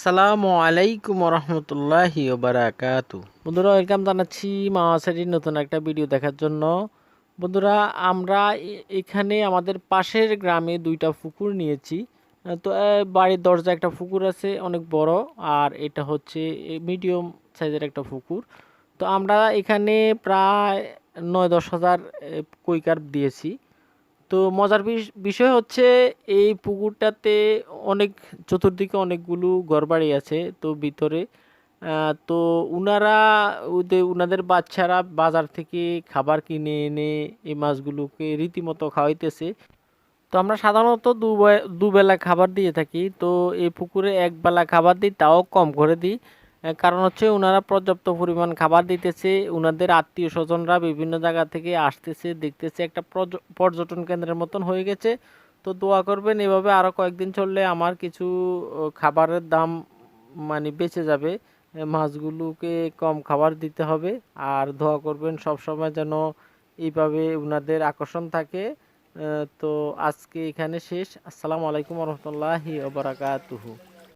আসসালামু আলাইকুম রহমতুল্লাহি বারাকাতু বন্ধুরা ওয়েলকাম জানাচ্ছি মাওয়াসারির নতুন একটা ভিডিও দেখার জন্য। বন্ধুরা, আমরা এখানে আমাদের পাশের গ্রামে দুইটা পুকুর নিয়েছি। তো বাড়ির দরজা একটা পুকুর আছে, অনেক বড়, আর এটা হচ্ছে মিডিয়াম সাইজের একটা পুকুর। তো, আমরা এখানে প্রায় নয় দশ হাজার কৈকার দিয়েছি। তো মজার বিষয় হচ্ছে এই পুকুরটাতে অনেক চতুর্দিকে অনেকগুলো ঘরবাড়ি আছে, তো ভিতরে তো উনারা উনাদের বাচ্চারা বাজার থেকে খাবার কিনে এনে এই মাছগুলোকে রীতিমতো খাওয়াইতেছে। তো আমরা সাধারণত দুবে- দুবেলা খাবার দিয়ে থাকি, তো এই পুকুরে একবেলা খাবার দিই, তাও কম করে দিই। কারণ হচ্ছে ওনারা পর্যাপ্ত পরিমাণ খাবার দিতেছে ওনাদের আত্মীয় স্বজনরা বিভিন্ন জায়গা থেকে আসতেছে, দেখতেছে একটা পর্যটন কেন্দ্রের মতন হয়ে গেছে। তো দোয়া করবেন, এভাবে আরও কয়েকদিন চললে আমার কিছু খাবারের দাম মানে বেঁচে যাবে। মাছগুলোকে কম খাবার দিতে হবে, আর দোয়া করবেন সব সময় যেন এইভাবে ওনাদের আকর্ষণ থাকে। তো আজকে এখানে শেষ। আসসালামু আলাইকুম রহমতুল্লাহি ওবরাকাতুহু